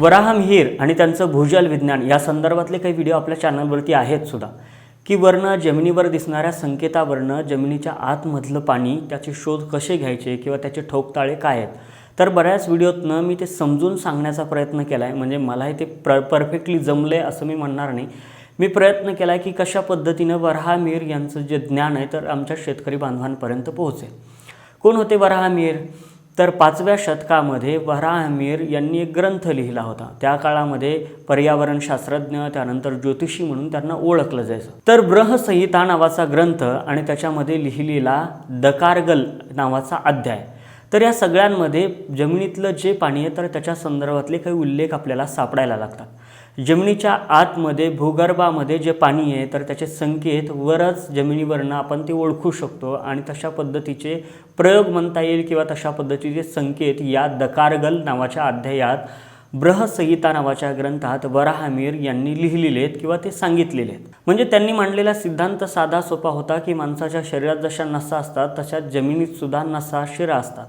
वराह मिहीर आणि त्यांचं भूजल विज्ञान या संदर्भातले काही व्हिडिओ आपल्या चॅनलवरती आहेत सुद्धा. की वरनं जमिनीवर दिसणाऱ्या संकेतावरनं जमिनीच्या आतमधलं पाणी त्याचे शोध कसे घ्यायचे किंवा त्याचे ठोकताळे काय आहेत? तर बऱ्याच व्हिडिओतनं मी ते समजून सांगण्याचा प्रयत्न केला आहे म्हणजे मलाही ते प्र परफेक्टली जमलं आहे असं मी म्हणणार नाही. मी प्रयत्न केला आहे की कशा पद्धतीनं वराहा मिहीर यांचं जे ज्ञान आहे तर आमच्या शेतकरी बांधवांपर्यंत पोहोचेल. कोण होते वराहा मिहीर तर पाचव्या शतकामध्ये वराहमीर यांनी एक ग्रंथ लिहिला होता. त्या काळामध्ये पर्यावरणशास्त्रज्ञ त्यानंतर ज्योतिषी म्हणून त्यांना ओळखलं जायचं. तर ब्रहसंहिता नावाचा ग्रंथ आणि त्याच्यामध्ये लिहिलेला दकारगल नावाचा अध्याय. तर या सगळ्यांमध्ये जमिनीतलं जे पाणी आहे तर त्याच्या संदर्भातले काही उल्लेख आपल्याला सापडायला लागतात. जमिनीच्या आतमध्ये भूगर्भामध्ये जे पाणी आहे तर त्याचे संकेत वरच जमिनीवरनं आपण ते ओळखू शकतो आणि तशा पद्धतीचे प्रयोग म्हणता येईल किंवा तशा पद्धतीचे संकेत या दकारगल नावाच्या अध्यायात ब्रहसंहिता नावाच्या ग्रंथात वराहमीर यांनी लिहिलेले आहेत किंवा ते सांगितलेले आहेत. म्हणजे त्यांनी मांडलेला सिद्धांत साधा सोपा होता की माणसाच्या शरीरात जशा नसा असतात तशा जमिनीत सुद्धा नसा शिरा असतात.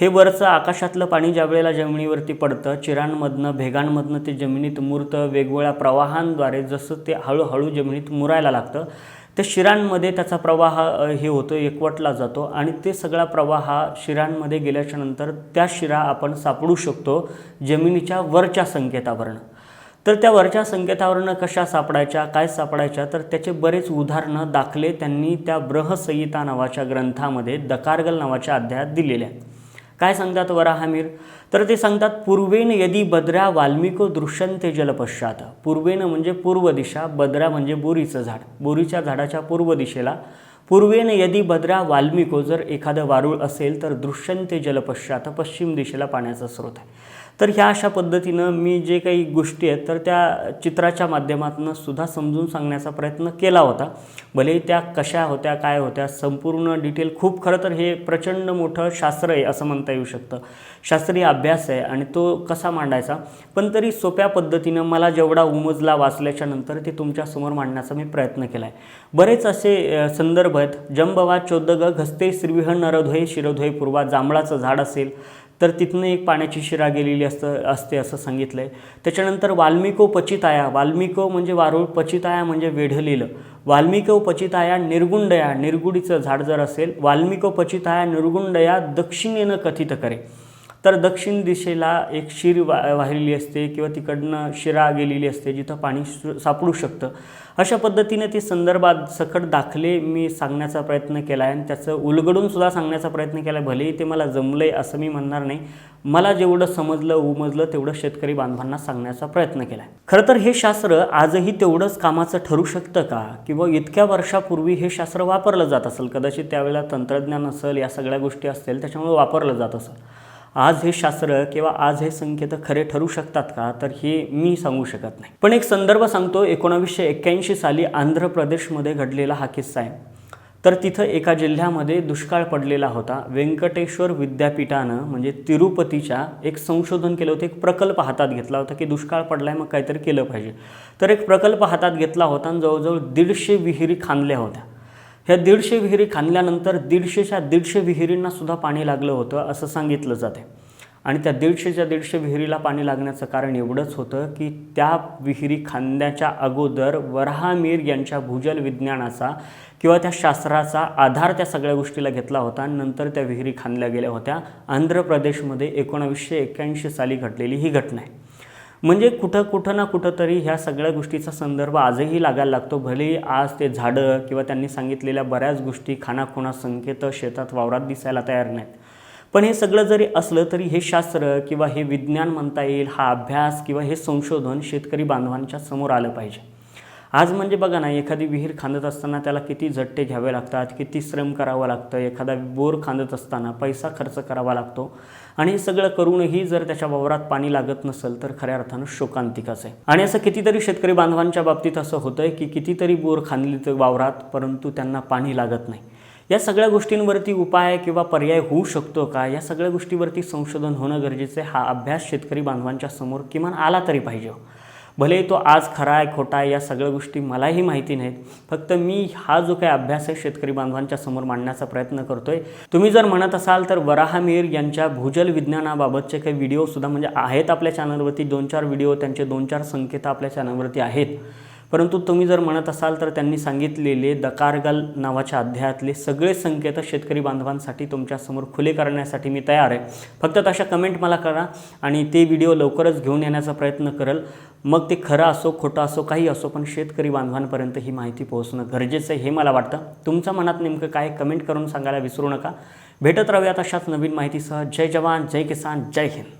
हे वरचं आकाशातलं पाणी ज्या वेळेला जमिनीवरती पडतं चिरांमधनं भेगांमधनं ते जमिनीत मुरतं वेगवेगळ्या प्रवाहांद्वारे जसं ते हळूहळू जमिनीत मुरायला लागतं त्या शिरांमध्ये त्याचा प्रवाह हे होतो एकवटला जातो आणि ते सगळा प्रवाह शिरांमध्ये गेल्याच्यानंतर त्या शिरा आपण सापडू शकतो जमिनीच्या वरच्या संकेतावरनं. तर त्या वरच्या संकेतावरनं कशा सापडायच्या काय सापडायच्या तर त्याचे बरेच उदाहरणं दाखले त्यांनी त्या ब्रहसंहिता नावाच्या ग्रंथामध्ये दकारगल नावाच्या अध्यायात दिलेल्या आहेत. काय सांगतात वराहमीर? तर ते सांगतात पूर्वेन यदी बद्र्या वाल्मिको दृश्यंते जलपश्चात. पूर्वेन म्हणजे पूर्व दिशा बद्रा म्हणजे बोरीचं झाड. बोरीच्या झाडाच्या पूर्व दिशेला पूर्वेन यदी बद्रा वाल्मिको जर एखादं वारुळ असेल तर दृश्यंते जलपश्चात पश्चिम दिशेला पाण्याचा स्रोत आहे. तर ह्या अशा पद्धतीनं मी जे काही गोष्टी आहेत तर त्या चित्राच्या माध्यमातून सुद्धा समजून सांगण्याचा प्रयत्न केला होता. भले त्या कशा होत्या काय होत्या संपूर्ण डिटेल खूप खरं तर हे प्रचंड मोठं शास्त्र आहे असं म्हणता येऊ शकतं. शास्त्रीय अभ्यास आहे आणि तो कसा मांडायचा? पण तरी सोप्या पद्धतीनं मला जेवढा उमजला वाचल्याच्या नंतर ते तुमच्यासमोर मांडण्याचा मी प्रयत्न केला आहे बरेच असे संदर्भ आहेत. जंबवा चोदग घस्ते श्रीविह नरधोय शिरध्वय पूर्वा जांभळाचं झाड असेल तर तिथनं एक पाण्याची शिरा गेलेली असतं असते असं सांगितलं आहे त्याच्यानंतर वाल्मिको पचिताया वाल्मिको म्हणजे वारुळ पचिताया म्हणजे वेढलेलं. वाल्मिको पचिताया निर्गुंडया निर्गुडीचं झाड जर असेल वाल्मिको पचिताया निर्गुंडया दक्षिणेनं कथित करे तर दक्षिण दिशेला एक शिर वा वाहिलेली असते किंवा तिकडनं शिरा गेलेली असते जिथं पाणी सापडू शकतं. अशा पद्धतीने ते संदर्भात सकट दाखले मी सांगण्याचा प्रयत्न केला आहे आणि त्याचं उलगडूनसुद्धा सांगण्याचा प्रयत्न केला आहे भलेही ते मला जमलं आहे असं मी म्हणणार नाही. मला जेवढं समजलं उमजलं तेवढं शेतकरी बांधवांना सांगण्याचा प्रयत्न केला आहे खरं तर हे शास्त्र आजही तेवढंच कामाचं ठरू शकतं का? किंवा इतक्या वर्षापूर्वी हे शास्त्र वापरलं जात असेल? कदाचित त्यावेळेला तंत्रज्ञान असेल या सगळ्या गोष्टी असतील त्याच्यामुळे वापरलं जात असेल. आज हे शास्त्र किंवा आज हे संकेत खरे ठरू शकतात का? तर हे मी सांगू शकत नाही. पण एक संदर्भ सांगतो. एकोणावीसशे एक्क्याऐंशी साली आंध्र प्रदेशमध्ये घडलेला हा किस्सा आहे. तर तिथं एका जिल्ह्यामध्ये दुष्काळ पडलेला होता. व्यंकटेश्वर विद्यापीठानं म्हणजे तिरुपतीच्या एक संशोधन केलं होतं. एक प्रकल्प हातात घेतला होता की दुष्काळ पडलाय मग काहीतरी केलं पाहिजे. तर एक प्रकल्प हातात घेतला होता आणि जवळजवळ दीडशे विहिरी खांदल्या होत्या. ह्या दीडशे विहिरी खांदल्यानंतर दीडशेच्या दीडशे विहिरींनासुद्धा पाणी लागलं होतं असं सांगितलं जाते आणि त्या दीडशेच्या दीडशे विहिरीला पाणी लागण्याचं कारण एवढंच होतं की त्या विहिरी खांद्याच्या अगोदर वराहमीर यांच्या भूजल विज्ञानाचा किंवा त्या शास्त्राचा आधार त्या सगळ्या गोष्टीला घेतला होता. आणि नंतर त्या विहिरी खांदल्या गेल्या होत्या. आंध्र प्रदेशमध्ये एकोणावीसशे एक्क्याऐंशी साली घडलेली ही घटना आहे. म्हणजे कुठं कुठं ना कुठं तरी ह्या सगळ्या गोष्टीचा संदर्भ आजही लागायला लागतो. भलेही आज ते झाडं किंवा त्यांनी सांगितलेल्या बऱ्याच गोष्टी खानाखुणा संकेत शेतात वावरात दिसायला तयार नाहीत. पण हे सगळं जरी असलं तरी हे शास्त्र किंवा हे विज्ञान म्हणता येईल हा अभ्यास किंवा हे संशोधन शेतकरी बांधवांच्या समोर आलं पाहिजे. आज म्हणजे बघा ना एखादी विहीर खांदत असताना त्याला किती झट्टे घ्यावे लागतात किती श्रम करावं लागतं एखादा बोर खांदत असताना पैसा खर्च करावा लागतो. आणि हे सगळं करूनही जर त्याच्या वावरात पाणी लागत नसेल तर खऱ्या अर्थानं शोकांतिकाच आहे. आणि असं कितीतरी शेतकरी बांधवांच्या बाबतीत असं होतं आहे की कितीतरी बोर खांदली तर वावरात परंतु त्यांना पाणी लागत नाही. या सगळ्या गोष्टींवरती उपाय किंवा पर्याय होऊ शकतो का? या सगळ्या गोष्टीवरती संशोधन होणं गरजेचं आहे. हा अभ्यास शेतकरी बांधवांच्या समोर किमान आला तरी पाहिजे हो. भले तो आज खरा आहे खोटा आहे या सगळ्या गोष्टी मलाही माहिती नाहीत. फक्त मी हा जो काही अभ्यास आहे शेतकरी बांधवांच्या समोर मांडण्याचा प्रयत्न करतोय. तुम्ही जर म्हणत असाल तर वराहमीर यांच्या भूजल विज्ञानाबाबतचे काही व्हिडिओसुद्धा म्हणजे आहेत आपल्या चॅनलवरती दोन चार व्हिडिओ त्यांचे दोन चार संकेत आपल्या चॅनलवरती आहेत. परंतु तुम्ही जर म्हणत असाल तर त्यांनी सांगितलेले दकारगल नावाच्या अध्यायातले सगळे संकेत शेतकरी बांधवांसाठी तुमच्यासमोर खुले करण्यासाठी मी तयार आहे. फक्त तशा कमेंट मला करा आणि ते व्हिडिओ लवकरच घेऊन येण्याचा प्रयत्न करेल. मग ते खरं असो खोटं असो काही असो पण शेतकरी बांधवांपर्यंत ही माहिती पोहोचणं गरजेचं आहे हे मला वाटतं. तुमच्या मनात नेमकं काय कमेंट करून सांगायला विसरू नका. भेटत राहूयात अशाच नवीन माहितीसह. जय जवान जय किसान जय हिंद.